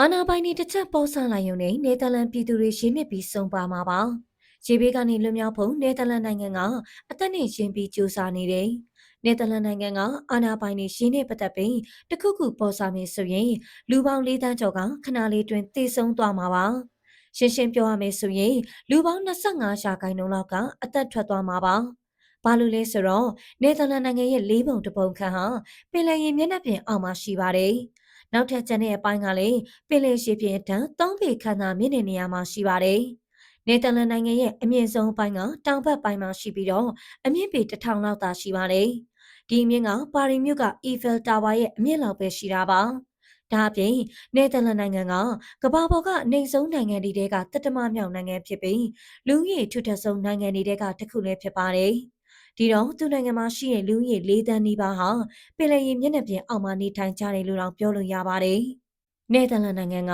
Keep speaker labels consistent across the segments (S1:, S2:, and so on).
S1: အာနာပိုင်တွေတစ်ချက်ပေါ်ဆလာရုံနဲ့နယ်သာလန်ပြည်သူတွေရှင်းနစ်ပြီးစုံပါမှာပါ။ရေဘေးကနေလွတ်မြောက်ဖို့နယ်သာလန်နိုင်ငံကအသက်နဲ့ရှင်ပြီးကြိုးစားနေတယ်။နယ်သာလန်နိုင်ငံကအာနာပိုင်တွေရှင်းနေပတ်သက်ပြီးတခုခုပေါ်ဆမယ်ဆိုရင်လူပေါင်း၄တန်းကျော်ကခဏလေးတွင်တည်ဆုံသွားမှာပါ။ရှင်းရှင်းပြောရမယ်ဆိုရင်လူပေါင်း25ရှာခိုင်နှုန်းလောက်ကအသက်ထွက်သွားမှာပါ။ဘာလို့လဲဆိုတော့နယ်သာလန်နိုင်ငံရဲ့လေးပုံတစ်ပုံခန့်ဟာပင်လယ်ရေမျက်နှာပြင်အောက်မှာရှိပါတယ်။ နောက်ထပ်ကျန်တဲ့အပိုင်းကလည်းပင်လယ်ရှည်ပြင်တန်း၃ပေခန့်သာမြင့်တဲ့နေရာမှာရှိပါတယ်။နယ်သာလန်နိုင်ငံရဲ့အမြင့်ဆုံးပိုင်းကတောင်ဘက်ပိုင်းမှာရှိပြီးတော့အမြင့်ပေတစ်ထောင်လောက်သာရှိပါတယ်။ဒီအမြင့်ကပါရီမြို့ကအီဖယ်တာဝါရဲ့အမြင့်လောက်ပဲရှိတာပါ။ဒါအပြင်နယ်သာလန်နိုင်ငံကကမ္ဘာပေါ်ကအနှိမ်ဆုံးနိုင်ငံတွေကတတမမြောက်နိုင်ငံဖြစ်ပြီးလူဦးရေထူထပ်ဆုံးနိုင်ငံတွေကတစ်ခုလည်းဖြစ်ပါတယ်။ ဒီတော့သူ့နိုင်ငံမှာရှိတဲ့လူဦးရေ၄တန်းနီးပါးဟာပင်လယ်ရေမျက်နှာပြင်အောက်မှာနေထိုင်ကြတယ်လို့တော့ပြောလို့ရပါတယ်။နယ်သာလန်နိုင်ငံက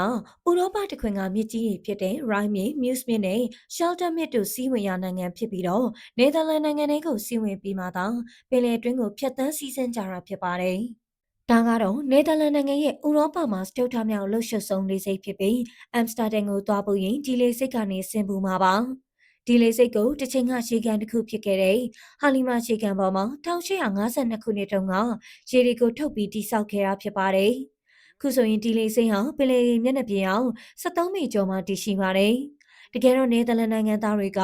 S1: ဥရောပတခွင်ကမြစ်ကြီးတွေဖြစ်တဲ့ Rhine မြစ် Meuse မြစ်နဲ့ Schelder မြစ်တို့စီးဝင်ရာနိုင်ငံဖြစ်ပြီးတော့နယ်သာလန်နိုင်ငံတွေကိုစီးဝင်ပြီးမှသာပင်လယ်တွင်းကိုဖြတ်သန်းစီးဆင်းကြတာဖြစ်ပါတယ်။ဒါကတော့နယ်သာလန်နိုင်ငံရဲ့ဥရောပမှာစတုထမြောက်လှုပ်ရှုပ်ဆုံးလေးစိတ်ဖြစ်ပြီးအမ်စတာဒန်ကိုသွားဖို့ရင်ဒီလေးစိတ်ကနေဆင်ပူမှာပါ။ ဒီလေးစိတ်ကိုတစ်ချိန်ကရှေကန်တစ်ခုဖြစ်ခဲ့တဲ့ဟာလီမာရှေကန်ပေါ်မှာ1852ခုနှစ်တုန်းကရေတွေကိုထုတ်ပြီးတိစောက်ခဲ့တာဖြစ်ပါတယ်။ခုဆိုရင်ဒီလေးစိတ်ဟာပင်လယ်မျက်နှာပြင်အောင်73မိကျော်မှတည်ရှိပါတယ်။တကယ်တော့နယ်သာလန်နိုင်ငံသားတွေက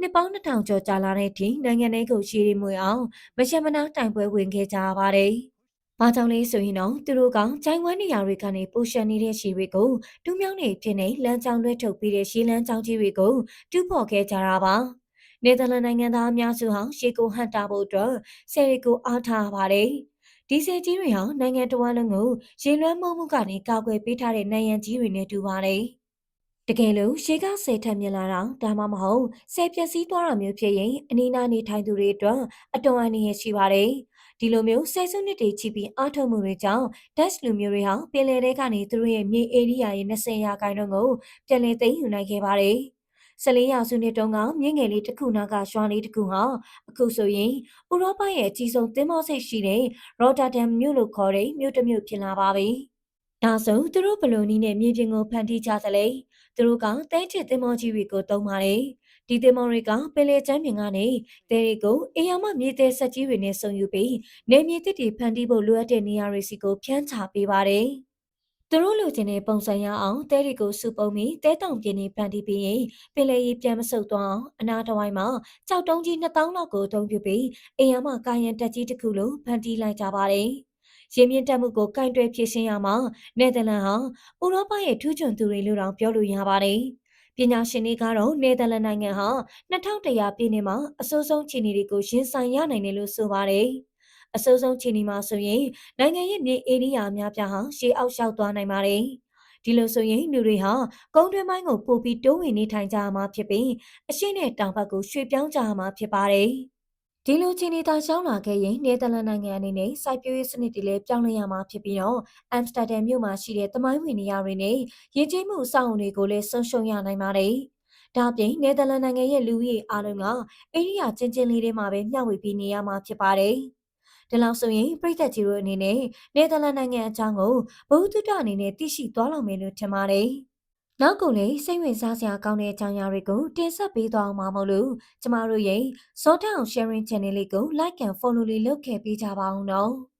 S1: နှစ်ပေါင်း2000ကျော်ကြာလာတဲ့အထိနိုင်ငံတွေကိုရှည်ရီမွေအောင်မရှက်မနာတိုင်ပွဲဝင်ခဲ့ကြရပါတယ်။။ ဘာကြောင့်လဲဆိုရင်တော့သူတို့ကဂျိုင်းဝမ်းနေရာတွေကနေပိုရှန်နေတဲ့ရှည်တွေကိုတူးမြောင်းနေဖြစ်နေလမ်းကြောင်းလွှဲထုတ်ပြီးတဲ့ရှည်လမ်းကြောင်းကြီးတွေကိုတူးဖော်ခဲ့ကြတာပါ။နယ်သာလန်နိုင်ငံသားအများစုဟာရှေးကိုဟန်တာဖို့အတွက်ဆယ်ရီကိုအားထားပါတယ်။ဒီဆယ်ကြီးတွေဟာနိုင်ငံတော်ဝန်လုံးကိုရေလွှမ်းမိုးမှုကနေကာကွယ်ပေးထားတဲ့နိုင်ငံကြီးတွေနဲ့တူပါတယ်။တကယ်လို့ရှေးကဆယ်ထက်မြင်လာတာဒါမှမဟုတ်ဆယ်ပြက်စီးသွားတာမျိုးဖြစ်ရင်အနီးနားနေထိုင်သူတွေအတွက်အတော်အန္တရာယ်ရှိပါတယ်။ ဒီလိုမျိုးဆယ်စုနှစ်တွေချီပြီးအားထုတ်မှုတွေကြောင့် Dutch လူမျိုးတွေဟာပင်လယ်ထဲကနေသူတို့ရဲ့မြေဧရိယာရဲ့20ရာခိုင်နှုန်းကိုပြန်လည်သိမ်းယူနိုင်ခဲ့ပါတယ်။ဆလေးရာစုနှစ်တုန်းကမြင့်ငယ်လေးတစ်ခုနာကရွာလေးတစ်ခုဟာအခုဆိုရင်ဥရောပရဲ့အကြီးဆုံးသင်းမောဆိတ်ရှိတဲ့ Rotterdam မြို့လို့ခေါ်တဲ့မြို့တစ်မြို့ဖြစ်လာပါပြီ။ဒါဆိုသူတို့ဘယ်လိုနည်းနဲ့မြေပြင်ကိုဖန်တီးကြသလဲ။သူတို့ကတဲချစ်သင်းမောကြီးတွေကိုတုံးပါတယ်။ ဒီသင်္ဘောတွေကပင်လယ်ကျမ်းပြင်ကနေတဲတွေကိုအေယာမမြေတဲဆက်ကြီးတွေနဲ့ဆုံယူပြီးနေမြေတစ်တွေဖန်တီးဖို့လိုအပ်တဲ့နေရာတွေစီကိုဖြန်းချပေးပါတယ်။သူတို့လိုချင်တဲ့ပုံစံရအောင်တဲတွေကိုစုပုံပြီးတဲတောင်ပြင်းနေဖန်တီးပြီးရင်ပင်လယ်ရေပြန်မဆုတ်သွားအောင်အနာတဝိုင်းမှာကြောက်တုံးကြီး2000လောက်ကိုအသုံးပြုပြီးအေယာမကာယံတက်ကြီးတစ်ခုလိုဖန်တီးလိုက်ကြပါတယ်။ရင်းမြင့်တက်မှုကိုကင်တွယ်ဖြည့်ရှင်းရမှာနယ်သာလန်ဟာဥရောပရဲ့ထူးချွန်သူတွေလို့တောင်ပြောလို့ရပါတယ်။ ပညာရှင်တွေကတော့နယ်သာလန်နိုင်ငံဟာ2100ပြည့်နှစ်မှာအဆိုးဆုံးခြေနေတွေကိုရင်ဆိုင်ရနိုင်တယ်လို့ဆိုပါတယ်။အဆိုးဆုံးခြေနေမှာဆိုရင်နိုင်ငံရဲ့မြေဧရိယာအများပြားဟာရှေးအောက်လျှောက်သွားနိုင်ပါတယ်။ဒီလိုဆိုရင်လူတွေဟာကုန်းတွင်းပိုင်းကိုပို့ပြီးတိုးဝင်နေထိုင်ကြရမှာဖြစ်ပြီးအရှင်းနဲ့တောင်ဘက်ကိုရွှေ့ပြောင်းကြရမှာဖြစ်ပါတယ်။ ဒီလိုခြေနေတာရှောင်းလာခဲ့ရင်နယ်သာလန်နိုင်ငံအနေနဲ့စိုက်ပျိုးရေးစနစ်တွေလည်းပြောင်းလဲရမှာဖြစ်ပြီးတော့အမ်စတာဒမ်မြို့မှာရှိတဲ့သမိုင်းဝင်နေရာတွေနဲ့ရင်းချင်းမှုအဆောက်အုံတွေကိုလည်းဆုံးရှုံးရနိုင်ပါတယ်။ဒါပြင်နယ်သာလန်နိုင်ငံရဲ့လူဦးရေအားလုံးကအိန္ဒိယချင်းချင်းလေးတွေမှာပဲမျှဝေပြီးနေရမှာဖြစ်ပါတယ်။ဒါလောက်ဆိုရင်ပြည်သက်ကြီးတို့အနေနဲ့နယ်သာလန်နိုင်ငံအကြောင်းကိုဘုဟုတုတအနေနဲ့သိရှိသွားလောက်မယ်လို့ထင်ပါတယ်။ နောက်ကုန်လေးစိတ်ဝင်စားစရာကောင်းတဲ့အကြောင်းအရာတွေကိုတင်ဆက်ပေးသွားအောင်ပါမို့လို့ကျမတို့ရဲ့ Zone Town Sharing Channel လေးကို Like and Follow လေးလုပ်ခဲ့ပေးကြပါအောင်နော်။